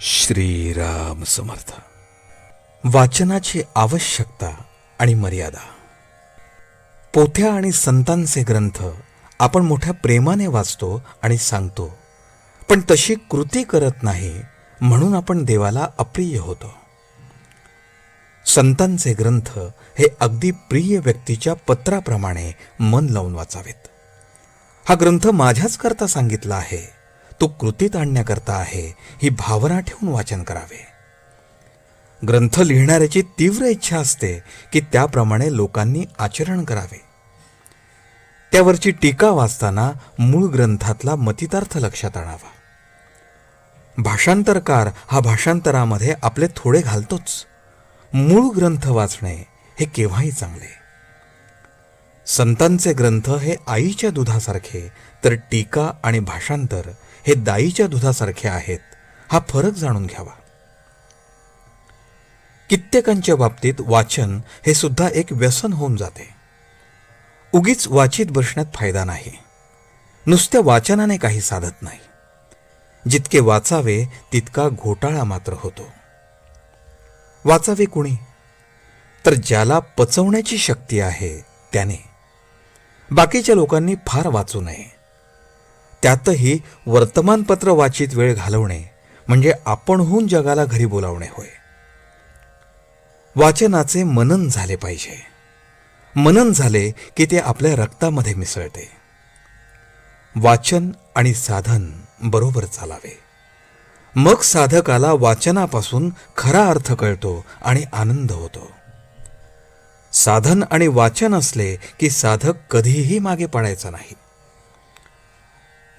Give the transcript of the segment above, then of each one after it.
श्रीराम समर्थ. वाचनाची आवश्यकता आणि मर्यादा. पोथ्या आणि संतांचे ग्रंथ आपण मोठ्या प्रेमाने वाचतो आणि सांगतो पण तशी कृती करत नाही म्हणून आपण देवाला अप्रिय होतो. संतांचे ग्रंथ हे अगदी प्रिय व्यक्तीच्या पत्राप्रमाणे मन लावून वाचावेत. हा ग्रंथ माझ्याच करता सांगितला आहे तो कृतीत आणण्याकरता आहे ही भावना ठेवून वाचन करावे. ग्रंथ लिहिणाऱ्याची तीव्र इच्छा असते की त्याप्रमाणे लोकांनी आचरण करावे. त्यावरची टीका वाचताना मूळ ग्रंथातला मतितार्थ लक्षात आणावा. भाषांतरकार हा भाषांतरामध्ये आपले थोडे घालतोच. मूळ ग्रंथ वाचणे हे केव्हाही चांगले. संतांचे ग्रंथ हे आईच्या दुधासारखे तर टीका आणि भाषांतर हे दाईच्या दुधासारखे आहेत हा फरक जाणून घ्यावा. कित्येकांच्या बाबतीत वाचन हे सुद्धा एक व्यसन होऊन जाते. उगीच वाचित बसण्यात फायदा नाही. नुसत्या वाचनाने काही साधत नाही. जितके वाचावे तितका घोटाळा मात्र होतो. वाचावे कुणी? तर ज्याला पचवण्याची शक्ती आहे त्याने. बाकीच्या लोकांनी फार वाचू नये. त्यातही वर्तमानपत्र वाचित वेळ घालवणे म्हणजे आपणहून जगाला घरी बोलावणे होय. वाचनाचे मनन झाले पाहिजे. मनन झाले की ते आपल्या रक्तामध्ये मिसळते. वाचन आणि साधन बरोबर चालावे. मग साधकाला वाचनापासून खरा अर्थ कळतो आणि आनंद होतो. साधन आणि वाचन असले की साधक कधीही मागे पडायचा नाही.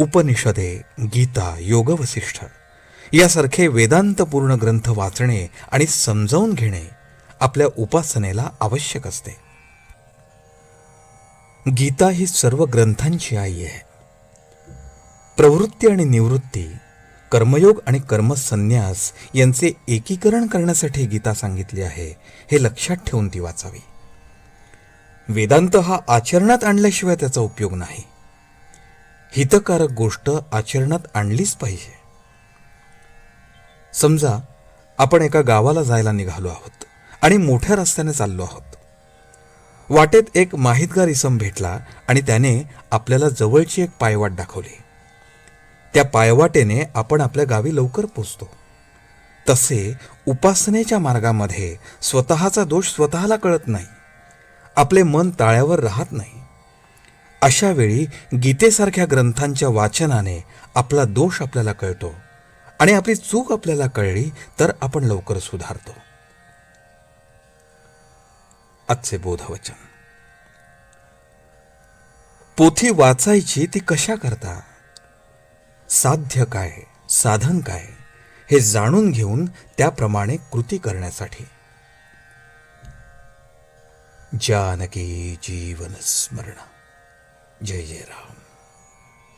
उपनिषदे गीता योगवसिष्ठ. यासारखे वेदांतपूर्ण ग्रंथ वाचणे आणि समजावून घेणे आपल्या उपासनेला आवश्यक असते. गीता ही सर्व ग्रंथांची आई आहे. प्रवृत्ती आणि निवृत्ती कर्मयोग आणि कर्मसन्यास यांचे एकीकरण करण्यासाठी गीता सांगितली आहे हे लक्षात ठेवून ती वाचावी. वेदांत हा आचरणात आणल्याशिवाय त्याचा उपयोग नाही. हितकारक गोष्ट आचरणात आणलीच पाहिजे. समजा आपण एका गावाला जायला निघालो आहोत आणि मोठ्या रस्त्याने चाललो आहोत. वाटेत एक माहितगार इसम भेटला आणि त्याने आपल्याला जवळची एक पायवाट दाखवली. त्या पायवाटेने आपण आपल्या गावी लवकर पोचतो. तसे उपासनेच्या मार्गामध्ये स्वतःचा दोष स्वतःला कळत नाही. आपले मन ताळ्यावर राहत नाही. अशा वेळी गीतेसारख्या ग्रंथांच्या वाचनाने आपला दोष आपल्याला कळतो आणि आपली चूक आपल्याला कळली तर आपण लवकर सुधारतो. आजचे बोधवचन. पोथी वाचायची ती कशा करता? साध्य काय साधन काय हे जाणून घेऊन त्याप्रमाणे कृती करण्यासाठी. जानकी जीवन स्मरण. Jay Jerome.